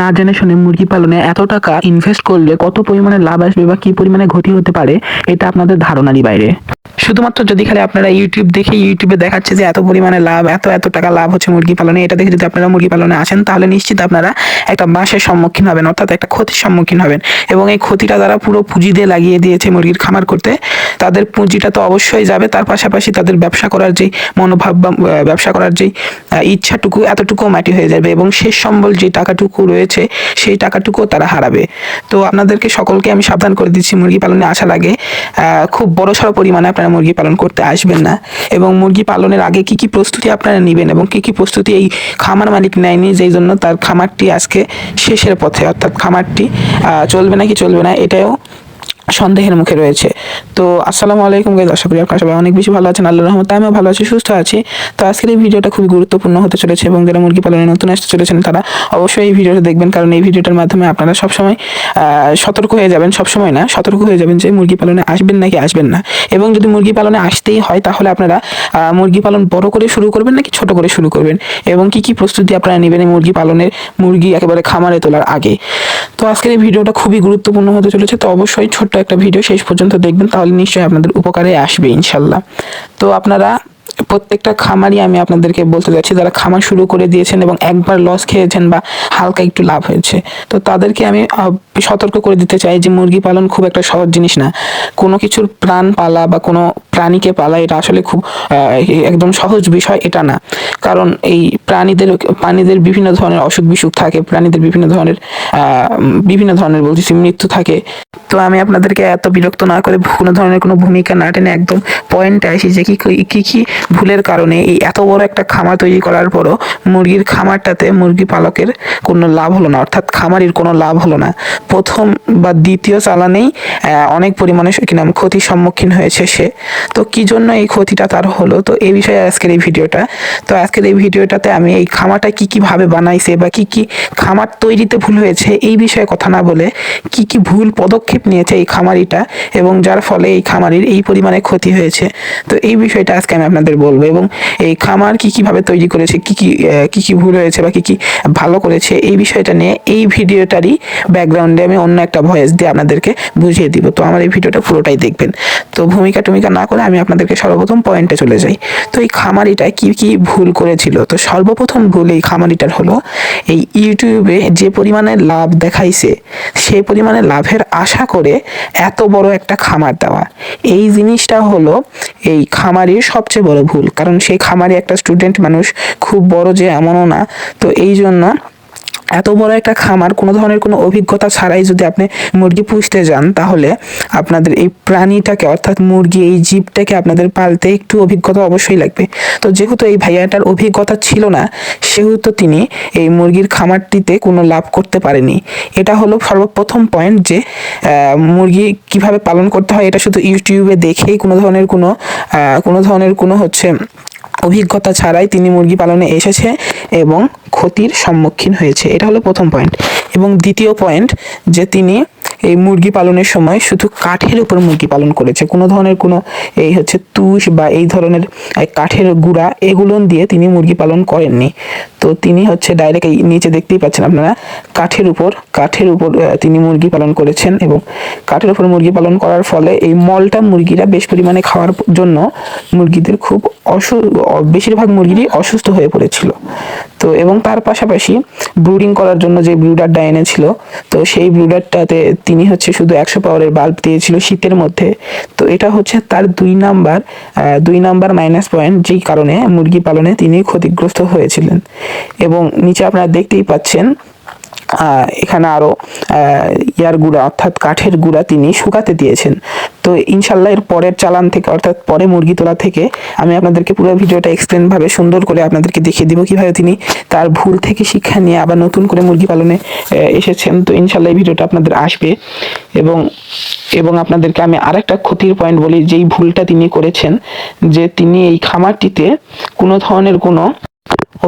না জেনে শুনে মুরগি পালনে এত টাকা ইনভেস্ট করলে কত পরিমাণে লাভ আসবে বা কি পরিমাণে ক্ষতি হতে পারে, এটা আপনাদের ধারণারই বাইরে। শুধুমাত্র যদি খালি আপনারা ইউটিউব দেখে ইউটিউবে দেখাচ্ছে যে এত পরিমাণে লাভ, এত এত টাকা লাভ হচ্ছে মুরগি পালনে, এটা দেখে যদি আপনারা মুরগি পালনে আসেন, তাহলে নিশ্চিত আপনারা একটা বাঁশের সম্মুখীন হবেন, অর্থাৎ একটা ক্ষতির সম্মুখীন হবেন। এবং এই ক্ষতিটা তারা পুরো পুঁজি দিয়ে লাগিয়ে দিয়েছে মুরগির খামার করতে, তাদের পুঁজিটা তো অবশ্যই যাবে। তার পাশাপাশি তাদের ব্যবসা করার যেই মনোভাব বা ব্যবসা করার যেই ইচ্ছাটুকু এতটুকু মাটি হয়ে যাবে। এবং শেষ সম্বল যে টাকাটুকু রয়েছে, সেই টাকাটুকুও তারা হারাবে। তো আপনাদেরকে সকলকে আমি সাবধান করে দিচ্ছি মুরগি পালনে আসার আগে খুব বড় সড়ো পরিমাণে আপনারা মুরগি পালন করতে আসবেন না? এবং মুরগি পালনের আগে কি কি প্রস্তুতি আপনারা নেবেন? এবং কি কি প্রস্তুতি এই খামার মালিক নেয়নি যেই জন্য তার খামারটি আজকে শেষের পথে, অর্থাৎ খামারটি চলবে না কি চলবে না, এটাও সন্দেহের মুখে রয়েছে। তো আসসালামু আলাইকুম গাইজ আশা করি আপনারা সবাই অনেক বেশি ভালো আছেন। আল্লাহর রহমতে আমিও ভালো আছি, সুস্থ আছি। তো আজকের এই ভিডিওটা খুবই গুরুত্বপূর্ণ হতে চলেছে এবং যারা মুরগি পালনে নতুন আসতে চলেছেন, তারা অবশ্যই এই ভিডিওটা দেখবেন। কারণ এই ভিডিওটার মাধ্যমে আপনারা সবসময় সতর্ক হয়ে যাবেন, সবসময় না, সতর্ক হয়ে যাবেন যে মুরগি পালনে আসবেন নাকি আসবেন না। এবং যদি মুরগি পালনে আসতেই হয়, তাহলে আপনারা মুরগি পালন বড় করে শুরু করবেন নাকি ছোট করে শুরু করবেন? এবং কি কি প্রস্তুতি আপনারা নেবেন এই মুরগি পালনের, মুরগি একেবারে খামারে তোলার আগে? তো আজকের এই ভিডিওটা খুবই গুরুত্বপূর্ণ হতে চলেছে। তো অবশ্যই ছোট্ট একটা ভিডিও শেষ পর্যন্ত দেখবেন, তাহলে নিশ্চয়ই আপনাদের উপকারে আসবে ইনশাল্লাহ। তো আপনারা প্রত্যেকটা খামারই আমি আপনাদেরকে বলতে যাচ্ছি, যারা খামার শুরু করে দিয়েছেন এবং একবার লস খেয়েছেন বা হালকা একটু লাভ হয়েছে, তো তাদেরকে আমি সতর্ক করে দিতে চাই যে মুরগি পালন খুব একটা সহজ জিনিস না। কোনো কিছুর প্রাণ পালা বা কোনো প্রাণীকে পালা, এটা আসলে খুব একদম সহজ বিষয়, এটা না। কারণ এই প্রাণীদের প্রাণীদের বিভিন্ন ধরনের অসুখ বিসুখ থাকে, প্রাণীদের বিভিন্ন ধরনের বিভিন্ন ধরনের বলতেছি মৃত্যু থাকে। তো আমি আপনাদেরকে এত বিরক্ত না করে কোনো ধরনের কোনো ভূমিকা না টেনে একদম পয়েন্টে আসি যে কি কি কি ভুলের কারণে এই এত বড় একটা খামার তৈরি করার পরও মুরগির খামারটাতে মুরগি পালকের কোনো লাভ হলো না। অর্থাৎ খামারির কোনো লাভ হলো না। প্রথম বা দ্বিতীয় চালানেই অনেক পরিমাণে কি নাম, ক্ষতির সম্মুখীন হয়েছে সে। তো কি জন্য এই ক্ষতিটা তার হলো? তো এই বিষয়ে আজকের এই ভিডিওটা। তো আজকের এই ভিডিওটাতে আমি এই খামারটা কি কি ভাবে বানাইছে বা কি কি খামার তৈরিতে ভুল হয়েছে এই বিষয়ে কথা না বলে কি কি ভুল পদক্ষেপ নিয়েছে এই খামারিটা এবং যার ফলে এই খামারির এই পরিমাণে ক্ষতি হয়েছে। তো এই বিষয়টা আজকে আমি আপনাদের বলব এবং এই খামার কি কীভাবে তৈরি করেছে, কি কি কি কি ভুল হয়েছে বা কি কি ভালো করেছে, এই বিষয়টা নিয়ে এই ভিডিওটারই ব্যাকগ্রাউন্ডে আমি অন্য একটা ভয়েস দিয়ে আপনাদেরকে বুঝিয়ে দিব। তো আমার এই ভিডিওটা পুরোটাই দেখবেন। তো ভূমিকা টুমিকা না করে আমি আপনাদেরকে সর্বপ্রথম পয়েন্টে চলে যাই। তো এই খামারিটা কি কি ভুল করেছিল? তো সর্বপ্রথম ভুল এই খামারিটার হলো এই ইউটিউবে যে পরিমাণে লাভ দেখাইছে সেই পরিমাণে লাভের আশা করে এত বড় একটা খামার দেওয়া। এই জিনিসটা হলো এই খামারির সবচেয়ে বড় ভুল। কারণ সেই খামারি একটা স্টুডেন্ট মানুষ খুব বড় যে এমনও না। তো এই জন্য এত বড় একটা খামার, কোনো ধরনের কোনো অভিজ্ঞতা ছাড়াই যদি আপনি মুরগি পুষতে যান, তাহলে আপনাদের এই প্রাণীটাকে, অর্থাৎ মুরগি, এই জীবটাকে আপনাদের পালতে একটু অভিজ্ঞতা অবশ্যই লাগবে। তো যেহেতু এই ভাইয়াটার অভিজ্ঞতা ছিল না, সেহেতু তিনি এই মুরগির খামারটিতে কোনো লাভ করতে পারেনি। এটা হলো সর্বপ্রথম পয়েন্ট যে মুরগি কীভাবে পালন করতে হয়, এটা শুধু ইউটিউবে দেখেই কোনো ধরনের কোনো কোনো ধরনের কোনো হচ্ছে অভিজ্ঞতা ছাড়াই তিনি মুরগি পালনে এসেছে এবং ক্ষতির সম্মুখীন হয়েছে। এটা হলো প্রথম পয়েন্ট এবং দ্বিতীয় পয়েন্ট যে তিনি এই মুরগি পালনের সময় শুধু কাঠের উপর মুরগি পালন করেছে। কোনো ধরনের কোনো এই হচ্ছে তুষ বা এই ধরনের কাঠের গুঁড়া এগুলো দিয়ে তিনি মুরগি পালন করেননি। তো তিনি হচ্ছে ডাইরেক্ট এই নিচে দেখতেই পাচ্ছেন আপনারা, কাঠের উপর কাঠের উপর তিনি মুরগি পালন করেছেন এবং কাঠের উপর মুরগি পালন করার ফলে এই মলটা মুরগিরা বেশ পরিমাণে খাওয়ার জন্য মুরগিদের খুব অসু বেশিরভাগ মুরগিরই অসুস্থ হয়ে পড়েছিল। তো এবং তার পাশাপাশি ব্রুডিং করার জন্য যে ব্রুডারটা এনেছিল, তো সেই ব্রুডারটাতে তিনি হচ্ছে শুধু একশো পাওয়ারের বাল্ব দিয়েছিল শীতের মধ্যে। তো এটা হচ্ছে তার দুই নাম্বার দুই নাম্বার মাইনাস পয়েন্ট যেই কারণে মুরগি পালনে তিনি ক্ষতিগ্রস্ত হয়েছিলেন। এবং নিচে আপনারা দেখতেই পাচ্ছেন এখানে আরও ইয়ার গুঁড়া, অর্থাৎ কাঠের গুঁড়া তিনি শুকাতে দিয়েছেন। তো ইনশাল্লাহ এর পরের চালান থেকে, অর্থাৎ পরে মুরগি তোলা থেকে, আমি আপনাদেরকে পুরো ভিডিওটা এক্সপ্লেনভাবে সুন্দর করে আপনাদেরকে দেখিয়ে দিব কীভাবে তিনি তার ভুল থেকে শিক্ষা নিয়ে আবার নতুন করে মুরগি পালনে এসেছেন। তো ইনশাল্লাহ এই ভিডিওটা আপনাদের আসবে। এবং এবং আপনাদেরকে আমি আরেকটা ক্ষতির পয়েন্ট বলি, যেই ভুলটা তিনি করেছেন, যে তিনি এই খামারটিতে কোনো ধরনের কোনো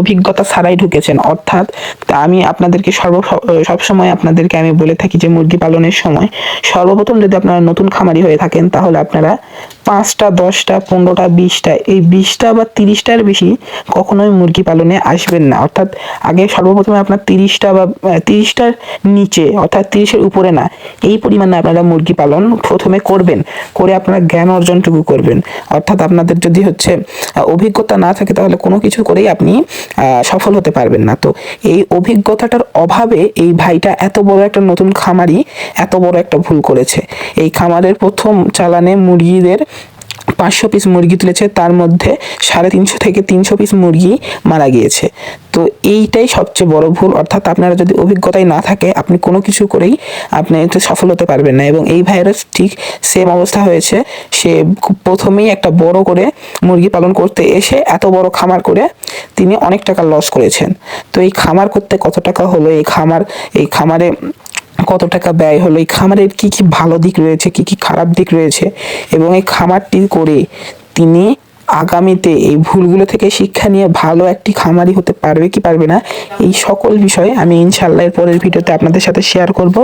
অভিজ্ঞতা ছাড়াই ঢুকেছেন। অর্থাৎ আমি আপনাদেরকে সর্ব সবসময় আপনাদেরকে আমি বলে থাকি যে মুরগি পালনের সময় সর্বপ্রথম যদি আপনারা নতুন খামারি হয়ে থাকেন তাহলে আপনারা পাঁচটা, দশটা, পনেরোটা, বিশটা, এই বিশটা বা তিরিশটার বেশি কখনোই মুরগি পালনে আসবেন না। অর্থাৎ আগে সর্বপ্রথমে আপনার তিরিশটা বা তিরিশটার নিচে অর্থাৎ তিরিশের উপরে না, এই পরিমাণে আপনারা মুরগি পালন প্রথমে করবেন। করে আপনারা জ্ঞান অর্জনটুকু করবেন। অর্থাৎ আপনাদের যদি হচ্ছে অভিজ্ঞতা না থাকে তাহলে কোনো কিছু করেই আপনি সফল হতে পারবেন না। তো এই অভিজ্ঞতাটার অভাবে এই ভাইটা এত বড় একটা নতুন খামারি, এত বড় একটা ভুল করেছে। এই খামারের প্রথম চালানে মুরগিদের পাঁচশো পিস মুরগি তুলেছে, তার মধ্যে সাড়ে তিনশো থেকে তিনশো পিস মুরগি মারা গিয়েছে। তো এইটাই সবচেয়ে বড় ভুল, অর্থাৎ আপনারা যদি অভিজ্ঞতাই না থাকে, আপনি কোনো কিছু করেই আপনি এতে সফল হতে পারবেন না। এবং এই ভাইরাস ঠিক সেম অবস্থা হয়েছে, সে প্রথমেই একটা বড় করে মুরগি পালন করতে এসে এত বড় খামার করে তিনি অনেক টাকা লস করেছেন। তো এই খামার করতে কত টাকা হলো? এই খামার, এই খামারে কত টাকা ব্যয় হলো, এই খামারের কি কি ভালো দিক রয়েছে, কি কি খারাপ দিক রয়েছে এবং এই খামারটি করে তিনি আগামীতে এই ভুলগুলো থেকে শিক্ষা নিয়ে ভালো একটি খামারি হতে পারবে কি পারবে না, এই সকল বিষয়ে আমি ইনশাল্লাহ এর পরের ভিডিওতে আপনাদের সাথে শেয়ার করব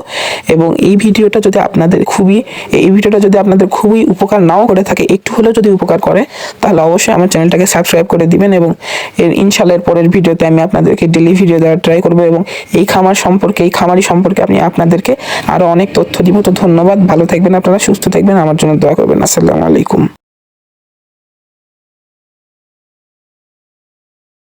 এবং এই ভিডিওটা যদি আপনাদের খুবই, এই ভিডিওটা যদি আপনাদের খুবই উপকার নাও করে থাকে, একটু হলেও যদি উপকার করে, তাহলে অবশ্যই আমার চ্যানেলটাকে সাবস্ক্রাইব করে দিবেন এবং এর ইনশাল্লাহ এর পরের ভিডিওতে আমি আপনাদেরকে ডেলি ভিডিও দেওয়ার ট্রাই করব এবং এই খামার সম্পর্কে, এই খামারি সম্পর্কে আমি আপনাদেরকে আরও অনেক তথ্য দিব। তো ধন্যবাদ, ভালো থাকবেন আপনারা, সুস্থ থাকবেন, আমার জন্য দোয়া করবেন। আসসালামু আলাইকুম।